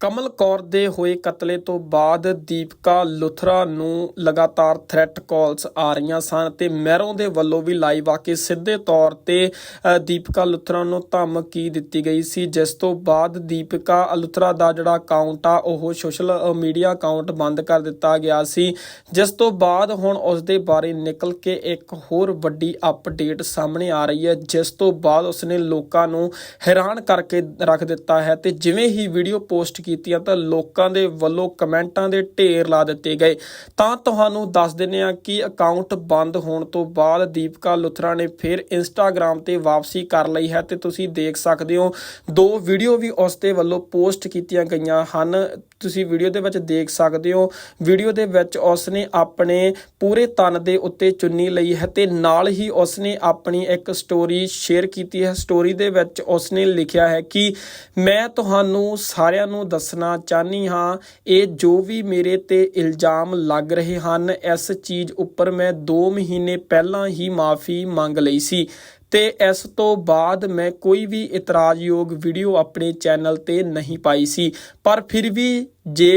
ਕਮਲ ਕੌਰ ਦੇ ਹੋਏ ਕਤਲੇ ਤੋਂ ਬਾਅਦ ਦੀਪਕਾ ਲੁਥਰਾ ਨੂੰ ਲਗਾਤਾਰ ਥ੍ਰੈਟ ਕਾਲਸ ਆ ਰਹੀਆਂ ਸਨ ਤੇ ਮਹਿਰੋਂ ਦੇ ਵੱਲੋਂ ਵੀ ਲਾਈਵ ਆ ਕੇ ਸਿੱਧੇ ਤੌਰ ਤੇ ਅ, ਦੀਪਕਾ ਲੁਥਰਾ ਨੂੰ ਧਮਕੀ ਦਿੱਤੀ ਗਈ ਸੀ ਜਿਸ ਤੋਂ ਬਾਅਦ ਦੀਪਕਾ ਲੁਥਰਾ ਦਾ ਜਿਹੜਾ ਅਕਾਊਂਟ ਆ ਉਹ ਸੋਸ਼ਲ ਮੀਡੀਆ ਅਕਾਊਂਟ ਬੰਦ ਕਰ ਦਿੱਤਾ ਗਿਆ ਸੀ ਜਿਸ ਤੋਂ ਬਾਅਦ ਹੁਣ ਉਸ ਦੇ ਬਾਰੇ ਨਿਕਲ ਕੇ ਇੱਕ ਹੋਰ ਵੱਡੀ ਅਪਡੇਟ ਸਾਹਮਣੇ ਆ ਰਹੀ ਹੈ ਜਿਸ ਤੋਂ ਬਾਅਦ ਉਸਨੇ ਲੋਕਾਂ ਨੂੰ ਹੈਰਾਨ ਕਰਕੇ ਰੱਖ ਦਿੱਤਾ ਹੈ ਤੇ ਜਿਵੇਂ ਹੀ ਵੀਡੀਓ ਪੋਸਟ ਕੀਤੀਆਂ ਤਾਂ ਲੋਕਾਂ ਦੇ ਵੱਲੋਂ ਕਮੈਂਟਾਂ ਦੇ ਢੇਰ ਲਾ ਦਿੱਤੇ ਗਏ। ਤਾਂ ਤੁਹਾਨੂੰ ਦੱਸ ਦਿੰਨੇ ਆ ਕਿ ਅਕਾਊਂਟ ਬੰਦ ਹੋਣ ਤੋਂ ਬਾਅਦ ਦੀਪਕਾ ਲੁਥਰਾ ਨੇ ਫਿਰ ਇੰਸਟਾਗ੍ਰam ਤੇ ਵਾਪਸੀ ਕਰ ਲਈ ਹੈ ਤੇ ਤੁਸੀਂ ਦੇਖ ਸਕਦੇ ਹੋ, ਦੋ ਵੀਡੀਓ ਵੀ ਉਸ ਦੇ ਵੱਲੋਂ ਪੋਸਟ ਕੀਤੀਆਂ ਗਈਆਂ ਹਨ। ਤੁਸੀਂ ਵੀਡੀਓ ਦੇ ਵਿੱਚ ਦੇਖ ਸਕਦੇ ਹੋ, ਵੀਡੀਓ ਦੇ ਵਿੱਚ ਉਸ ਨੇ ਆਪਣੇ ਪੂਰੇ ਤਨ ਦੇ ਉੱਤੇ ਚੁੰਨੀ ਲਈ ਹੈ ਤੇ ਨਾਲ ਹੀ ਉਸ ਨੇ ਆਪਣੀ ਇੱਕ ਸਟੋਰੀ ਸ਼ੇਅਰ ਕੀਤੀ ਹੈ। ਸਟੋਰੀ ਦੇ ਵਿੱਚ ਉਸ ਨੇ ਲਿਖਿਆ ਹੈ ਕਿ ਮੈਂ ਤੁਹਾਨੂੰ ਸਾਰਿਆਂ ਨੂੰ ਦੱਸਣਾ ਚਾਹਨੀ ਹਾਂ, ਇਹ ਜੋ ਵੀ ਮੇਰੇ ਤੇ ਇਲਜ਼ਾਮ ਲੱਗ ਰਹੇ ਹਨ, ਇਸ ਚੀਜ਼ ਉੱਪਰ ਮੈਂ 2 ਮਹੀਨੇ ਪਹਿਲਾਂ ਹੀ ਮਾਫੀ ਮੰਗ ਲਈ ਸੀ। ਤੇ ਇਸ ਤੋਂ ਬਾਅਦ ਮੈਂ ਕੋਈ ਵੀ ਇਤਰਾਜ਼ਯੋਗ ਵੀਡੀਓ ਆਪਣੇ ਚੈਨਲ ਤੇ ਨਹੀਂ ਪਾਈ ਸੀ। ਪਰ ਫਿਰ ਵੀ ਜੇ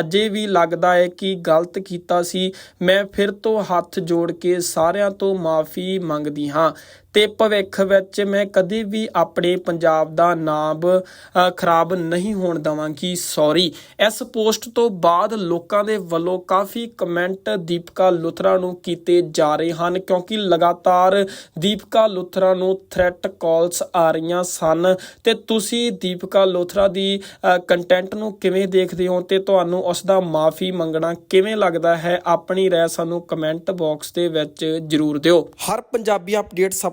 ਅਜੇ ਵੀ ਲੱਗਦਾ ਹੈ ਕਿ ਗਲਤ ਕੀਤਾ ਸੀ, ਮੈਂ ਫਿਰ ਤੋਂ ਹੱਥ ਜੋੜ ਕੇ ਸਾਰਿਆਂ ਤੋਂ ਮਾਫੀ ਮੰਗਦੀ ਹਾਂ। ਤੇ ਭਵਿੱਖ ਵਿੱਚ ਮੈਂ ਕਦੇ ਵੀ ਆਪਣੇ ਪੰਜਾਬ ਦਾ ਨਾਮ ਖਰਾਬ ਨਹੀਂ ਹੋਣ ਦਵਾਂਗੀ ਸੌਰੀ ਇਸ ਪੋਸਟ ਤੋਂ ਬਾਅਦ ਲੋਕਾਂ ਦੇ ਵੱਲੋਂ ਕਾਫੀ ਕਮੈਂਟ ਦੀਪਕਾ ਲੁਥਰਾ ਨੂੰ ਕੀਤੇ ਜਾ ਰਹੇ ਹਨ, ਕਿਉਂਕਿ ਲਗਾਤਾਰ ਦੀਪਕਾ ਲੁਥਰਾ ਨੂੰ ਥ੍ਰੈਟ ਕਾਲਸ ਆ ਰਹੀਆਂ ਸਨ। ਤੇ ਤੁਸੀਂ ਦੀਪਕਾ ਲੁਥਰਾ ਦੀ ਕੰਟੈਂਟ ਨੂੰ ਕਿਵੇਂ ਦੇਖਦੇ ਹੋ ਤੇ ਤੁਹਾਨੂੰ ਉਸ ਦਾ ਮਾਫੀ ਮੰਗਣਾ ਕਿਵੇਂ ਲੱਗਦਾ ਹੈ, ਆਪਣੀ ਰਾਏ ਸਾਨੂੰ ਕਮੈਂਟ ਬਾਕਸ ਦੇ ਵਿੱਚ ਜਰੂਰ ਦਿਓ। ਹਰ ਪੰਜਾਬੀ ਅਪਡੇਟ ਸਭ